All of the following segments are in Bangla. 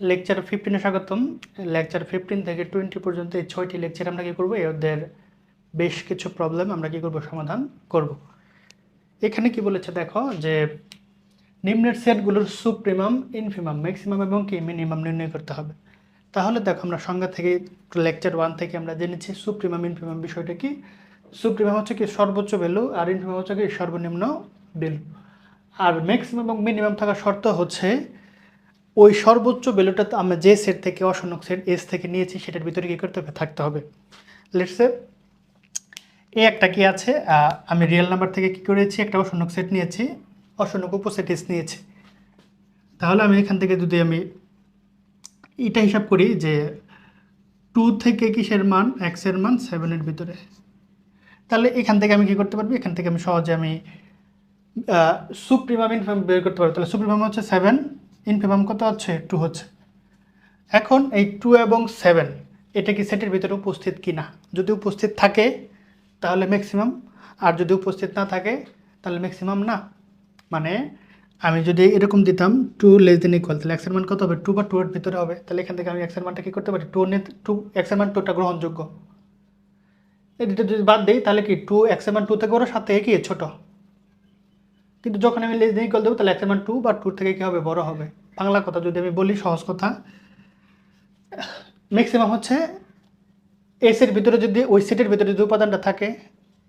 লেকচার ফিফটিনে স্বাগতম। লেকচার ফিফটিন থেকে টোয়েন্টি পর্যন্ত এই ছয়টি লেকচার আমরা কী করব? এদের বেশ কিছু প্রবলেম আমরা কী করব? সমাধান করব। এখানে কি বলেছে দেখো যে, নিম্নের সেটগুলোর সুপ্রিমাম ইনফিমাম ম্যাক্সিমাম এবং কি মিনিমাম নির্ণয় করতে হবে। তাহলে দেখো আমরা সংজ্ঞা থেকে লেকচার ওয়ান থেকে আমরা জেনেছি সুপ্রিমাম ইনফিমাম বিষয়টা কি? সুপ্রিমাম হচ্ছে কি সর্বোচ্চ ভ্যালু আর ইনফিমাম হচ্ছে কি সর্বনিম্ন ভ্যালু আর ম্যাক্সিমাম এবং মিনিমাম থাকার শর্ত হচ্ছে ওই সর্বোচ্চ ভ্যালুটা আমরা যে সেট থেকে অসংখ্য সেট এস থেকে নিয়েছি, সেটার ভিতরে কী করতে হবে? থাকতে হবে। লেটসে এ একটা কি আছে? আমি রিয়েল নাম্বার থেকে কি করেছি? একটা অসংখ্য সেট নিয়েছি, অসংখ্য উপসেট এস নিয়েছি। তাহলে আমি এখান থেকে যদি আমি এটা হিসাব করি যে টু থেকে কিসের মান? এক্সের মান সেভেনের ভিতরে। তাহলে এখান থেকে আমি কি করতে পারব? এখান থেকে আমি সহজে আমি সুপ্রিমাম ইনফাম বের করতে পারব। তাহলে সুপ্রিমাম হচ্ছে সেভেন ইনফিমাম কত হচ্ছে? টু হচ্ছে। এখন এই টু এবং সেভেন, এটা কি সেটের ভিতরে উপস্থিত কি না যদি উপস্থিত থাকে, তাহলে ম্যাক্সিমাম আর যদি উপস্থিত না থাকে, তাহলে ম্যাক্সিমাম না। মানে আমি যদি এরকম দিতাম, টু লেস দেন ইকুয়াল তাহলে এক্সের মান কত হবে? টু বা টু এর ভিতরে হবে। তাহলে এখান থেকে আমি এক্সের মানটা কী করতে পারি? টু নে, টু এক্সের মান টুটা গ্রহণযোগ্য। এটা যদি বাদ দিই, তাহলে কি টু এক্সের মান টু থেকে বড়, সাত থেকে কি? ছোটো। কিন্তু যখন আমি লেস দেন ইকুয়াল দেবো, তাহলে এক্সের মান টু বা টু থেকে কী হবে বড় হবে? বাংলা কথা যদি আমি বলি, সহজ কথা। ম্যাক্সিমাম হচ্ছে এসের ভিতরে যদি, ওই সেটের ভিতরে যদি উপাদানটা থাকে,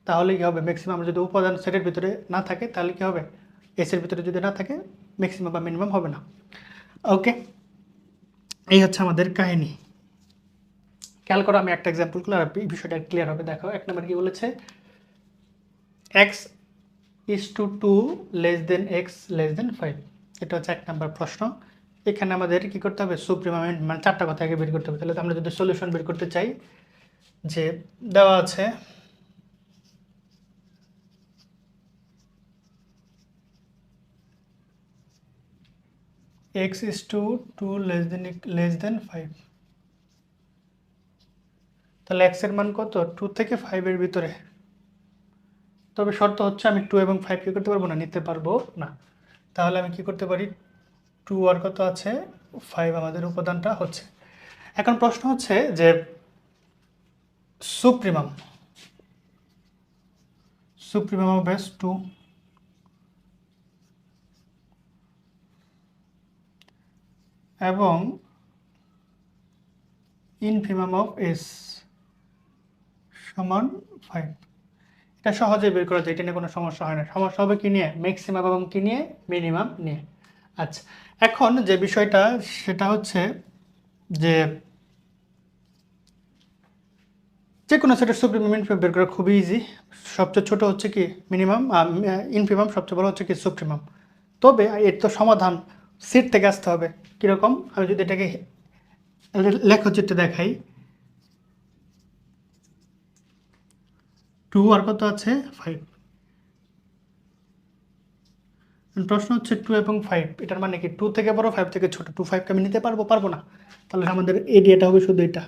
তাহলে কী হবে? ম্যাক্সিমাম যদি উপাদান সেটের ভিতরে না থাকে, তাহলে কী হবে? এসের ভিতরে যদি না থাকে ম্যাক্সিমাম বা মিনিমাম হবে না। ওকে এই হচ্ছে আমাদের কাহিনী। খেয়াল করো, আমি একটা এক্সাম্পল করলে বিষয়টা ক্লিয়ার হবে। দেখো, এক নম্বর কি বলেছে? X is two two less than x less than five এটা হচ্ছে এক নম্বর প্রশ্ন। এখানে আমাদের কি করতে হবে? সুপ্রিমামেন্ট মানে চারটা কথা আগে বের করতে হবে। তাহলে আমরা যদি সলিউশন বের করতে চাই, যে দেওয়া আছে x is two two less than less than five তাহলে এক্সের মান কত? টু থেকে ফাইভের ভিতরে। তবে শর্ত হচ্ছে আমি টু এবং ফাইভ কী করতে পারব না, নিতে পারব না। তাহলে আমি কি করতে পারি? টু আর কত আছে? ফাইভ আমাদের উপাদানটা হচ্ছে। এখন প্রশ্ন হচ্ছে যে supremum supremum of base two এবং ইনফিমাম অফ এস সমান ফাইভ এটা সহজে বের করা যায় এটা নিয়ে কোনো সমস্যা হয় না। সমস্যা হবে কি নিয়ে? ম্যাক্সিমাম এবং কি নিয়ে? মিনিমাম নিয়ে। আচ্ছা এখন যে বিষয়টা, সেটা হচ্ছে যে যে কোনো সেটের সুপ্রিম ইনফিমাম বের করা খুবই ইজি সবচেয়ে ছোট হচ্ছে কি মিনিমাম ইনফিমাম সবচেয়ে বড় হচ্ছে কি সুপ্রিমাম তবে এর তো সমাধান সিট থেকে আসতে হবে। কীরকম? আমি যদি এটাকে লেখচিত্রে দেখাই। টু আর কত আছে? ফাইভ প্রশ্ন হচ্ছে টু এবং ফাইভ এটার মানে কি টু থেকে বড় ফাইভ থেকে ছোট? টু ফাইভকে আমি নিতে পারব পারব না? তাহলে আমাদের এরিয়াটা হবে শুধু এটা।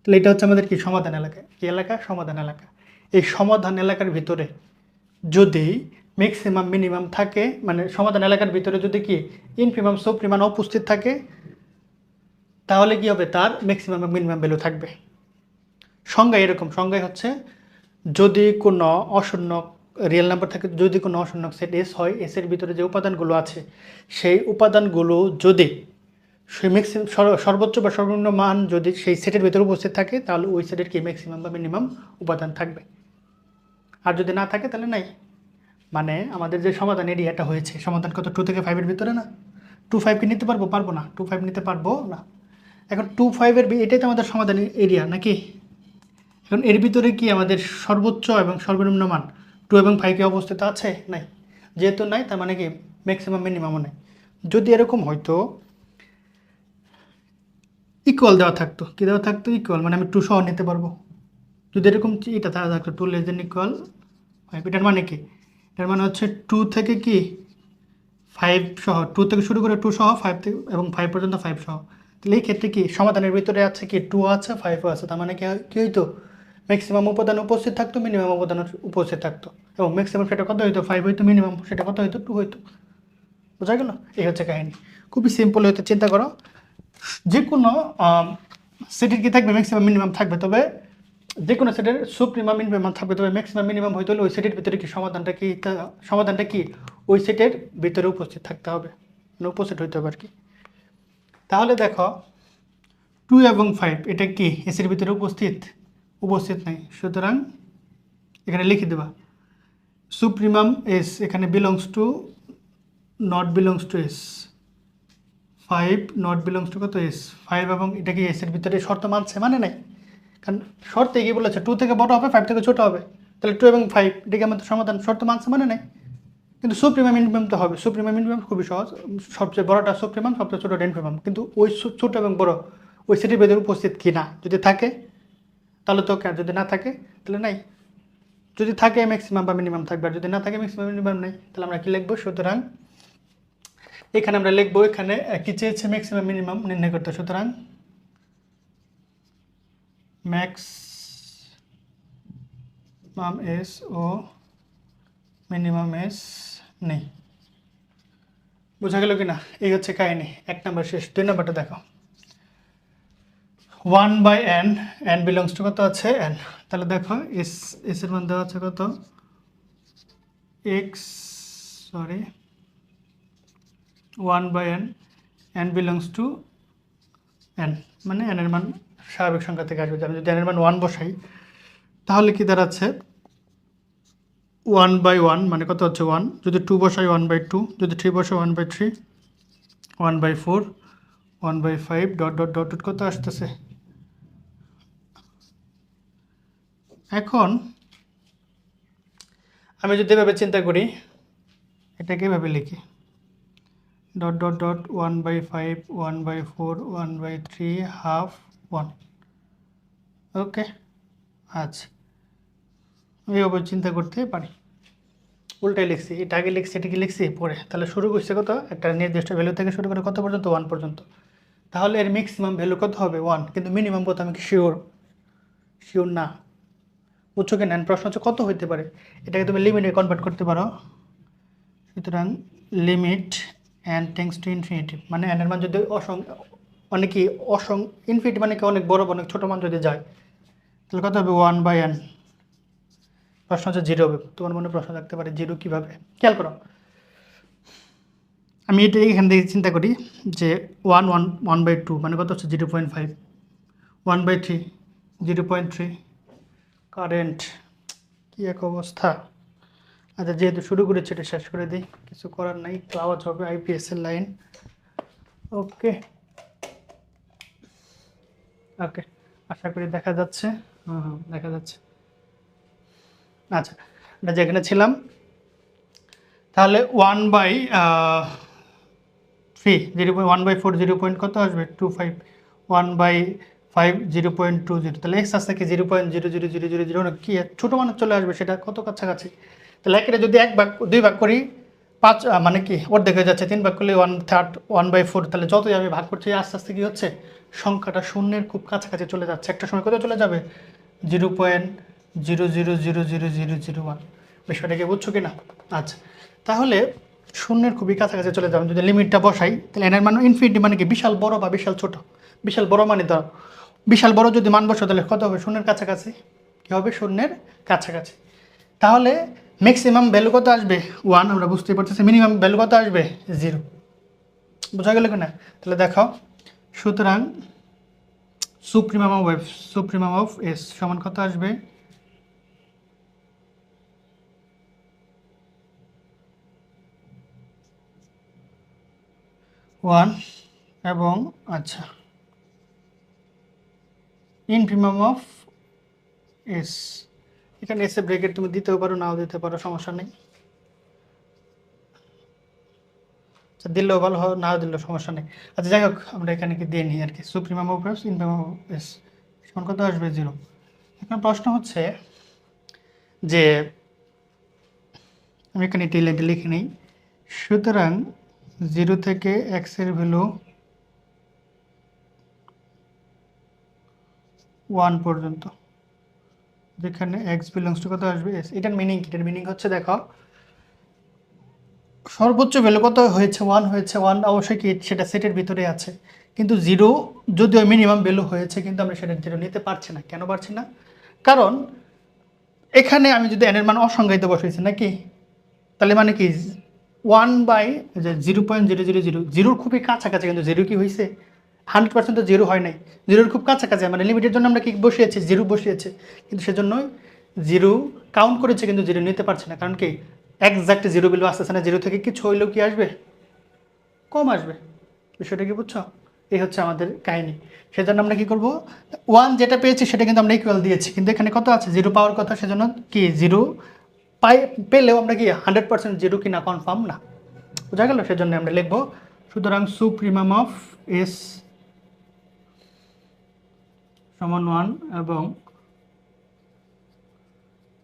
তাহলে এটা হচ্ছে আমাদের কি? সমাধান এলাকা। কি এলাকা? সমাধান এলাকা। এই সমাধান এলাকার ভিতরে যদি ম্যাক্সিমাম মিনিমাম থাকে মানে সমাধান এলাকার ভিতরে যদি কি ইনফিমাম সুপ্রিমাম উপস্থিত থাকে, তাহলে কি হবে? তার ম্যাক্সিমাম মিনিমাম ভ্যালু থাকবে। সংজ্ঞা এরকম সংজ্ঞায় হচ্ছে যদি কোনো অশূন্য রিয়েল নাম্বার থাকে, যদি কোনো অশূন্য সেট এস হয় এসের ভিতরে যে উপাদানগুলো আছে, সেই উপাদানগুলো যদি সেই ম্যাক্সিমাম সর্বোচ্চ বা সর্বনিম্ন মান যদি সেই সেটের ভিতরে উপস্থিত থাকে, তাহলে ওই সেটের কি ম্যাক্সিমাম বা মিনিমাম উপাদান থাকবে। আর যদি না থাকে, তাহলে নাই। মানে আমাদের যে সমাধান এরিয়াটা হয়েছে, সমাধান কত? টু থেকে ফাইভের ভিতরে না? টু ফাইভকে নিতে পারব? পারব না। টু ফাইভ নিতে পারব না। এখন টু ফাইভের এটাই তো আমাদের সমাধান এরিয়া নাকি? এখন এর ভিতরে কি আমাদের সর্বোচ্চ এবং সর্বনিম্ন মান টু এবং ফাইভে অবস্থিত আছে? নাই। যেহেতু নাই, তার মানে কি ম্যাক্সিমাম মিনিমামও নাই। যদি এরকম হয়তো ইকুয়াল দেওয়া থাকতো। কী দেওয়া থাকতো? ইকুয়াল মানে আমি টু সহ নিতে পারব। যদি এরকম এটা দেওয়া থাকতো two less than equal five এটার মানে কি? এটার মানে হচ্ছে টু থেকে কি ফাইভ সহ টু থেকে শুরু করে টু সহ ফাইভ থেকে, এবং ফাইভ পর্যন্ত ফাইভ সহ। তাহলে এই ক্ষেত্রে কি সমাধানের ভিতরে আছে কি টু আছে ফাইভও আছে। তার মানে কী হইতো? ম্যাক্সিমাম উপাদান উপস্থিত থাকতো মিনিমাম উপাদান উপস্থিত থাকতো। এবং ম্যাক্সিমাম সেটা কত হইতো? ফাইভ হইতো মিনিমাম সেটা কত হইতো? টু হইতো। বোঝা গেল? এই হচ্ছে কাহিনী। খুবই সিম্পল হয়তো চিন্তা করো। যে কোনো সেটের কি থাকবে? ম্যাক্সিমাম মিনিমাম থাকবে। তবে যে কোনো সেটের সুপ্রিমাম মিনিমাম থাকবে। তবে ম্যাক্সিমাম মিনিমাম হইতে হলে ওই সেটের ভিতরে কি সমাধানটা কি সমাধানটা কি? ওই সেটের ভিতরে উপস্থিত থাকতে হবে। মানে উপস্থিত হইতে হবে আর কি। তাহলে দেখো টু এবং ফাইভ এটা কি? এসের ভিতরে উপস্থিত? উপস্থিত নাই। সুতরাং এখানে লিখে দেবা সুপ্রিমাম এস এখানে belongs to not belongs to S five not belongs to কত এস ফাইভ এবং এটা কি এসের ভিতরে শর্ত মানছে? মানে নাই। কারণ শর্তে কি বলেছে? টু থেকে বড় হবে ফাইভ থেকে ছোট হবে। তাহলে টু এবং ফাইভ এটা কি আমাদের সমাধান শর্ত মানছে? মানে নাই। কিন্তু সুপ্রিমাম ইনফিমাম তো হবে। সুপ্রিমাম ইনফিমাম খুবই সহজ। সবচেয়ে বড়টা সুপ্রিমাম সবচেয়ে ছোটটা ইনফিমাম কিন্তু ওই ছোট এবং বড়, ওই সেটির ভেতরে উপস্থিত কি না যদি থাকে তাহলে তো ওকে আর যদি না থাকে, তাহলে নাই। যদি থাকে ম্যাক্সিমাম বা মিনিমাম থাকবে, আর যদি না থাকে ম্যাক্সিমাম মিনিমাম নেই, তাহলে আমরা কি লিখব? সুতরাং এখানে আমরা লিখব, এখানে কি চেয়েছে ম্যাক্সিমাম মিনিমাম নির্ণয় করতে? সুতরাং ম্যাক্স মাম এস ও মিনিমাম এস নেই। বোঝা গেল কি না এই হচ্ছে কাহিনি। এক নম্বর শেষ। দুই নম্বরটা দেখো। One by n n belongs to কত আছে? এন তাহলে দেখো এস এস এর মান দেওয়া আছে কত? X sorry one by n n belongs to n মানে এন এর মান স্বাভাবিক সংখ্যা থেকে আসবে। আমি যদি এন এর মান ওয়ান বসাই, তাহলে কি দাঁড়াচ্ছে? ওয়ান বাই ওয়ান মানে কত হচ্ছে ওয়ান যদি টু বসাই ওয়ান বাই টু যদি থ্রি বসাই one by three one by four one by five dot dot dot dot কত আসতেছে? এখন আমি যদি এভাবে চিন্তা করি, এটাকে এভাবে লিখি। Dot dot dot one by five one by four one by three half one okay আচ্ছা। এইভাবে চিন্তা করতে পারি। উল্টাই লিখছি। এটা আগে লিখছি, এটা কি লিখছি? পরে। তাহলে শুরু করছে কত? একটা নির্দিষ্ট ভ্যালু থেকে শুরু করে কত পর্যন্ত? ওয়ান পর্যন্ত। তাহলে এর ম্যাক্সিমাম ভ্যালু কত হবে? ওয়ান কিন্তু মিনিমাম কত আমি কি শিওর শিওর না। বুঝছ কি নেন। প্রশ্ন হচ্ছে, কত হইতে পারে? এটাকে তুমি লিমিটে কনভার্ট করতে পারো। সুতরাং limit n tends to infinity মানে এনের মান যদি অসং অনেক কি, অসং ইনফিনিটি মানে কি, অনেক বড় অনেক ছোটো মান যদি যায়, তাহলে কত হবে? ওয়ান বাই অ্যান প্রশ্ন হচ্ছে জিরো হবে। তোমার মনে প্রশ্ন থাকতে পারে জিরো কীভাবে? খেয়াল করো। আমি এটা এখান থেকে চিন্তা করি যে one one one by two মানে কত হচ্ছে? Zero point five one by three zero point three current, কী এক অবস্থা? আচ্ছা যেহেতু শুরু করেছি, এটা শেষ করে দিই। কিছু করার নাই ক্লাওয়াজ হবে আইপিএসের লাইন ওকে ওকে আশা করি দেখা যাচ্ছে। হুম হুম, দেখা যাচ্ছে। আচ্ছা এটা যেখানে ছিলাম, তাহলে one by three zero point one by four zero point কত আসবে? Two five one by five zero point two zero তাহলে এক্স আসতে কি zero point zero zero zero zero zero কি ছোটো মানুষ চলে আসবে সেটা কত কাছাকাছি? তাহলে একের যদি এক ভাগ, দুই ভাগ করি, পাঁচ মানে কি, অর্ধেক হয়ে যাচ্ছে, তিন ভাগ করলে one third one by four তাহলে যতই আমি ভাগ করছি, আস্তে আস্তে কী হচ্ছে? সংখ্যাটা শূন্যের খুব কাছাকাছি চলে যাচ্ছে। একটা সময় কোথায় চলে যাবে? Zero point zero zero zero zero zero zero one বিষয়টাকে বুঝছ কি না আচ্ছা তাহলে শূন্যের খুবই কাছাকাছি চলে যাবে। যদি লিমিটটা বসাই, তাহলে এনের মানে ইনফিনিটি মানে কি? বিশাল বড় বা বিশাল ছোট? বিশাল বড় মানে ধরো বিশাল বড় যদি মান বসো তাহলে কত হবে? শূন্যের কাছাকাছি। কী হবে? শূন্যের কাছাকাছি। তাহলে ম্যাক্সিমাম ভ্যালু কত আসবে? ওয়ান আমরা বুঝতে পারতেছি মিনিমাম ভ্যালু কত আসবে? জিরো বোঝা গেল কিনা? তাহলে দেখো সুতরাং supremum of f supremum of S সমান কত আসবে? ওয়ান এবং আচ্ছা। Infimum of S. এখানে এসে ব্রেকেট তুমি দিতেও পারো, নাও দিতে পারো, সমস্যা নেই। আচ্ছা দিলেও ভালো হয়, নাও দিলেও সমস্যা নেই। আচ্ছা যাই হোক, আমরা এখানে কি দিয়ে নিই আর কি? Supremum of S infimum of S. সমান কত আসবে? জিরো। এখন প্রশ্ন হচ্ছে যে, আমি এখানে টেলেন্টে লিখে নিই। সুতরাং জিরো থেকে এক্সের ভ্যালু ওয়ান পর্যন্ত। যেখানে এক্স বিলংস টু কত আসবে? এস এটার মিনিং এটার মিনিং হচ্ছে, দেখো, সর্বোচ্চ ভ্যালু কত হয়েছে? ওয়ান হয়েছে ওয়ান অবশ্যই কি সেটা সেটের ভিতরে আছে। কিন্তু জিরো যদিও মিনিমাম ভ্যালু হয়েছে, কিন্তু আমরা সেটা জিরো নিতে পারছি না। কেন পারছি না? কারণ এখানে আমি যদি এনের মান অসংজ্ঞায়িত বসাইছি, নাকি? তাহলে মানে কি? ওয়ান বাই যে zero point zero zero zero জিরোর খুবই কাছাকাছি, কিন্তু জিরো কি হয়েছে হান্ড্রেড পার্সেন্ট তো জিরো হয় নাই। জিরোর খুব কাছাকাছি মানে লিমিটের জন্য আমরা কি বসিয়েছি, জিরো বসিয়েছে। কিন্তু সেজন্যই জিরো কাউন্ট করেছে, কিন্তু জিরো নিতে পারছে না। কারণ কি একজাক্ট জিরো বিল আসতেছে না। জিরো থেকে কিছু হইলেও কি আসবে? কম আসবে। বিষয়টা কি বুঝছ? এই হচ্ছে আমাদের কাহিনী। সেজন্য আমরা কি করব? ওয়ান যেটা পেয়েছি, সেটা কিন্তু আমরা ইকুয়াল দিয়েছি। কিন্তু এখানে কত আছে? জিরো পাওয়ার কথা, সেজন্য কি জিরো পাই পেলেও আমরা কি হান্ড্রেড পার্সেন্ট জিরো কি না কনফার্ম না। বোঝা গেল? সেজন্য আমরা লিখব, সুতরাং সুপ্রিমাম অফ এস সমান ওয়ান এবং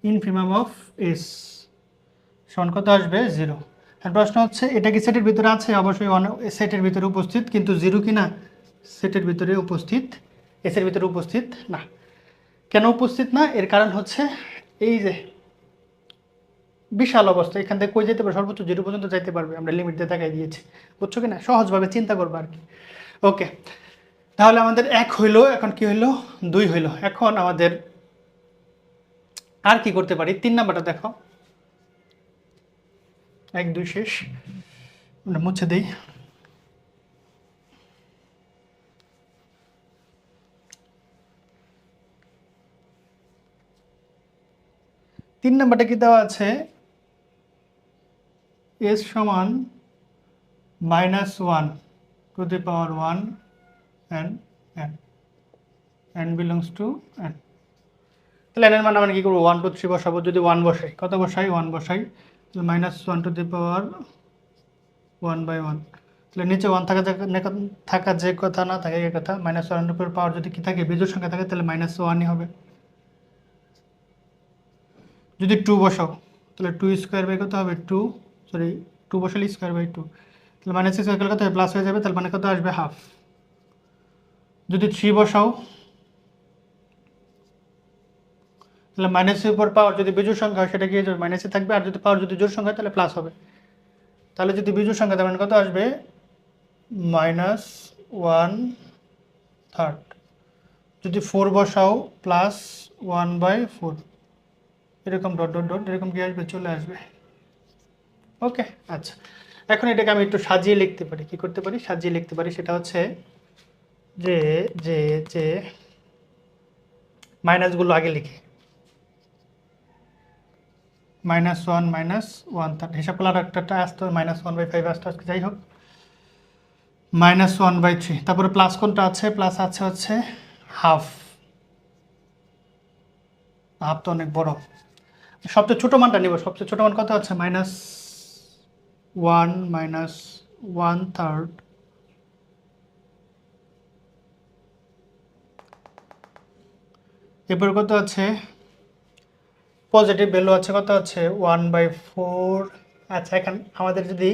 ইনফিমাম অফ এস। সমান কত আসবে? জিরো। আর প্রশ্ন হচ্ছে, এটা কি সেটের ভিতরে আছে? অবশ্যই ওয়ান সেটের ভিতরে উপস্থিত, কিন্তু জিরো কি না? সেটের ভিতরে উপস্থিত, এসের ভিতরে উপস্থিত না। কেন উপস্থিত না? এর কারণ হচ্ছে, এই যে বিশাল অবস্থা, এখান থেকে কই যেতে পারবে? সর্বোচ্চ জিরো পর্যন্ত যাইতে পারবে। আমরা লিমিট দিয়ে দেখাই দিয়েছি। বুঝছ কি না? সহজভাবে চিন্তা করব আর কি। ওকে তাহলে আমাদের এক হইল, এখন কি হইল? দুই হইল। এখন আমাদের আর কি করতে পারি? তিন নাম্বারটা দেখো। এক, দুই, শেষ। মুছে দিই। তিন নাম্বারটা কি দেওয়া আছে? এস সমান minus one to the power one and n n belongs to n তাহলে এনের মানে আমরা কী করব? ওয়ান টু থ্রি বসাবো। যদি ওয়ান বসাই, কত বসাই? ওয়ান বসাই। তাহলে minus one to the power one by one তাহলে নিচে ওয়ান থাকা থাকা যে কথা না, থাকে এই কথা। মাইনাস ওয়ান উপর পাওয়ার যদি কি থাকে বিজুর সংখ্যা থাকে, তাহলে মাইনাস ওয়ানই হবে। যদি টু বসাও, তাহলে টু স্কোয়ার বাই কত হবে? টু সরি টু বসালে স্কোয়ার বাই টু তাহলে মাইনাস স্কোয়ার করলে কত প্লাস হয়ে যাবে, তাহলে মানে কত আসবে? হাফ যদি থ্রি বসাও, তাহলে মাইনাসের উপর পাওয়ার যদি বিজুর সংখ্যা হয়, সেটা গিয়ে মাইনাসে থাকবে, আর যদি পাওয়ার যদি জোর সংখ্যা তাহলে প্লাস হবে। তাহলে যদি বিজুর সংখ্যা, তার মানে কত আসবে? মাইনাস ওয়ান থার্ড যদি ফোর বসাও প্লাস ওয়ান বাই ফোর এরকম ডট ডট ডট এরকম কি আসবে? চলে আসবে। ওকে আচ্ছা। এখন এটাকে আমি একটু সাজিয়ে লিখতে পারি। কি করতে পারি? সাজিয়ে লিখতে পারি, সেটা হচ্ছে যে যে যে, মাইনাসগুলো আগে লিখি। Minus one minus one third হিসাব করলে আর একটা আসতো মাইনাস ওয়ান বাই ফাইভ আসতো আজকে যাই হোক। মাইনাস ওয়ান বাই থ্রি, তারপরে প্লাস কোনটা আছে? প্লাস আছে হচ্ছে হাফ। হাফ তো অনেক বড়। সবচেয়ে ছোটো মানটা নিব। সবচেয়ে ছোটো মান কত আছে? Minus one minus one third এরপর কত আছে? পজিটিভ ভ্যালু আছে কত আছে? ওয়ান বাই ফোর আচ্ছা এখন, আমাদের যদি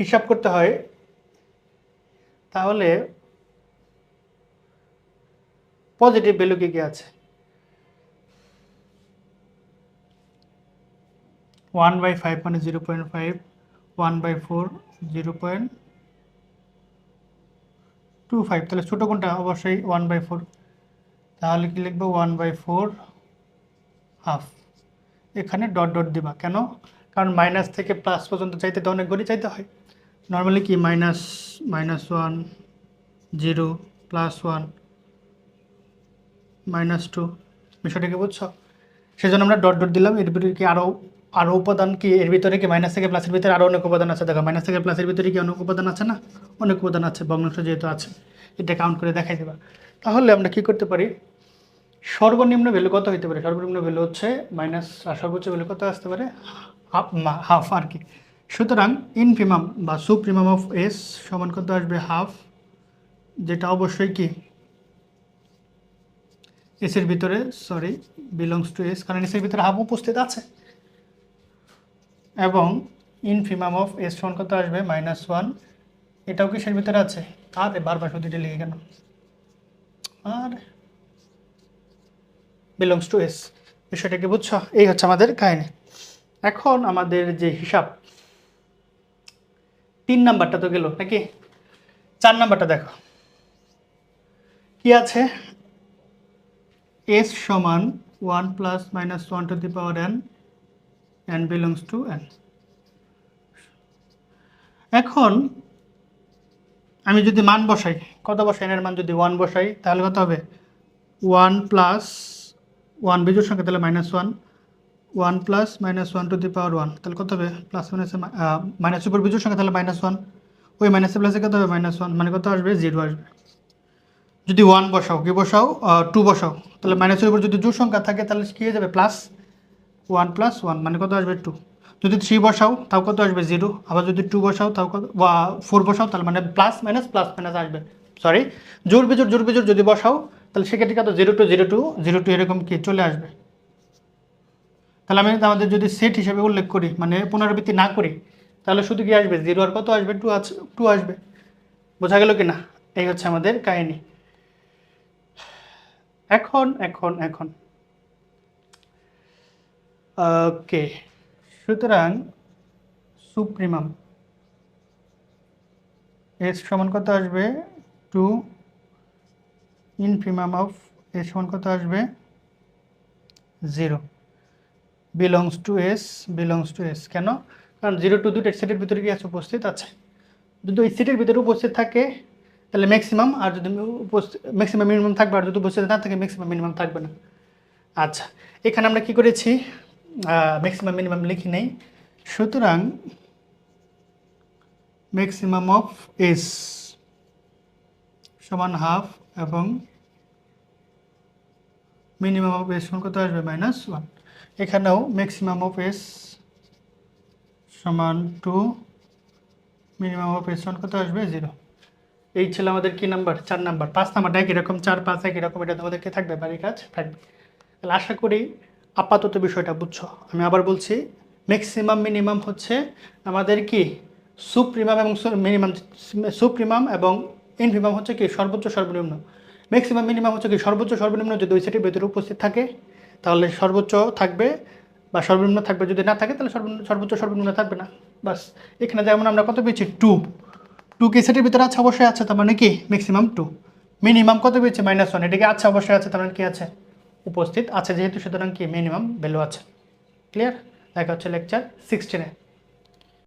হিসাব করতে হয়, তাহলে পজিটিভ ভ্যালু কি কি আছে? ওয়ান বাই ফাইভ মানে zero point five one by four zero point two five তাহলে ছোটো কোনটা? অবশ্যই ওয়ান বাই ফোর তাহলে কি লিখব? One by four half. এখানে ডট ডট দিবা। কেন? কারণ মাইনাস থেকে প্লাস পর্যন্ত চাইতে তো অনেক গড়ি চাইতে হয়। নর্মালি কি? Minus minus one, zero, plus one, minus two. বিষয়টাকে বুঝছ? সেজন্য আমরা ডট ডট দিলাম। এর ভিতরে কি? আরও আরও উপাদান কি এর ভিতরে কি মাইনাস থেকে প্লাসের ভিতরে আরও অনেক উপাদান আছে? দেখো মাইনাস থেকে প্লাসের ভিতরে কি অনেক উপাদান আছে না? অনেক উপাদান আছে, ভগ্নাংশ যেহেতু আছে, এটা কাউন্ট করে দেখাই দেবা। তাহলে আমরা কি করতে পারি? সর্বনিম্ন ভ্যালু কত হতে পারে? সর্বনিম্ন ভ্যালু হচ্ছে মাইনাস আর সর্বোচ্চ ভ্যালু কত আসতে পারে? হাফ হাফ আর কি। সুতরাং ইনফিমাম বা সুপ্রিমাম অফ এস সমান কত আসবে? হাফ যেটা অবশ্যই কি? এসের ভিতরে সরি বিলংস টু এস কারণ এসের ভিতরে হাফ উপস্থিত আছে। এবং ইনফিমাম অফ এস সমান কত আসবে? মাইনাস ওয়ান এটাও কিসের ভিতরে আছে? আর বারবার শুধু এটা লিখে কেন? আর বিলংস টু এস বিষয়টা কি বুঝছ? এই হচ্ছে আমাদের কাহিনী। এখন আমাদের যে হিসাব, তিন নাম্বারটা তো গেল নাকি? চার নাম্বারটা দেখো। কি আছে? এস সমান one plus minus one to the power n n belongs to n এখন আমি যদি মান বসাই, কত বসাই, এনের মান যদি ওয়ান বসাই, তাহলে কত হবে? ওয়ান প্লাস ওয়ান বিজুর সংখ্যা, তাহলে minus one one plus minus one to the power one তাহলে কত হবে? প্লাস মাইনাসে মাইনাস উপর বিজুর সংখ্যা, তাহলে মাইনাস ওয়ান ওই মাইনাসে প্লাসে কত হবে? মাইনাস ওয়ান মানে কত আসবে? জিরো আসবে। যদি ওয়ান বসাও, কি বসাও? টু বসাও, তাহলে মাইনাসের উপর যদি জোর সংখ্যা থাকে, তাহলে কী হয়ে যাবে? প্লাস ওয়ান প্লাস ওয়ান মানে কত আসবে টু? যদি থ্রি বসাও, তাও কত আসবে জিরো আবার যদি টু বসাও, তাও কত ফোর বসাও, তাহলে মানে প্লাস মাইনাস প্লাস মাইনাস আসবে। সরি জোর বিজোর জোর বিজোর যদি বসাও, তাহলে সেক্ষেত্রে কত? Zero two zero two zero two এরকম কি চলে আসবে? তাহলে আমি আমাদের যদি সেট হিসেবে উল্লেখ করি মানে পুনরাবৃত্তি না করি, তাহলে শুধু কি আসবে? জিরো আর কত আসবে? টু আছে টু আসবে। বোঝা গেল কি না এই হচ্ছে আমাদের কাহিনী। এখন এখন এখন। ওকে, সুতরাং সুপ্রিমাম এস সমান কত আসবে? টু ইনফিমাম অফ এস সমান কত আসবে? Zero. Belongs to S belongs to S কেন? কারণ জিরো টু দুটো সেটের ভিতরে কি আছে? উপস্থিত আছে। যদি ওই সেটের ভিতরে উপস্থিত থাকে, তাহলে ম্যাক্সিমাম আর যদি উপস্থিত ম্যাক্সিমাম মিনিমাম থাকবে, আর যদি উপস্থিত না থাকে ম্যাক্সিমাম মিনিমাম থাকবে না। আচ্ছা এখানে আমরা কি করেছি? ম্যাক্সিমাম মিনিমাম লিখি নেই। সুতরাং ম্যাক্সিমাম অফ এস সমান হাফ এবং মিনিমাম অফ এস সমান কত আসবে? মাইনাস ওয়ান এখানেও ম্যাক্সিমাম অফ এস সমান টু মিনিমাম অফ এস সমান কত আসবে? জিরো এই ছিল আমাদের কি নাম্বার চার নাম্বার পাঁচ নাম্বারটা একই রকম চার, পাঁচ একই রকম এটা তোমাদেরকে থাকবে? বাড়ির কাজ থাকবে। তাহলে আশা করি আপাতত বিষয়টা বুঝছ। আমি আবার বলছি ম্যাক্সিমাম মিনিমাম হচ্ছে আমাদের কি সুপ্রিমাম এবং মিনিমাম সুপ্রিমাম এবং ইনফিমাম হচ্ছে কি সর্বোচ্চ সর্বনিম্ন। ম্যাক্সিমাম মিনিমাম হচ্ছে কি সর্বোচ্চ সর্বনিম্ন যদি ওই সেটির ভেতরে উপস্থিত থাকে, তাহলে সর্বোচ্চ থাকবে বা সর্বনিম্ন থাকবে। যদি না থাকে, তাহলে সর্বোচ্চ সর্বনিম্ন থাকবে না। বাস, এখানে যেমন আমরা কত পেয়েছি? টু টু কি সেটির ভিতরে আছে? অবশ্যই আছে, তার মানে কি? ম্যাক্সিমাম টু মিনিমাম কত পেয়েছে? মাইনাস ওয়ান এটাকে আছে, অবশ্যই আছে, তার মানে কি আছে? উপস্থিত আছে যেহেতু সুতরাং কি মিনিমাম ভ্যালু আছে। ক্লিয়ার দেখা হচ্ছে লেকচার সিক্সটিনে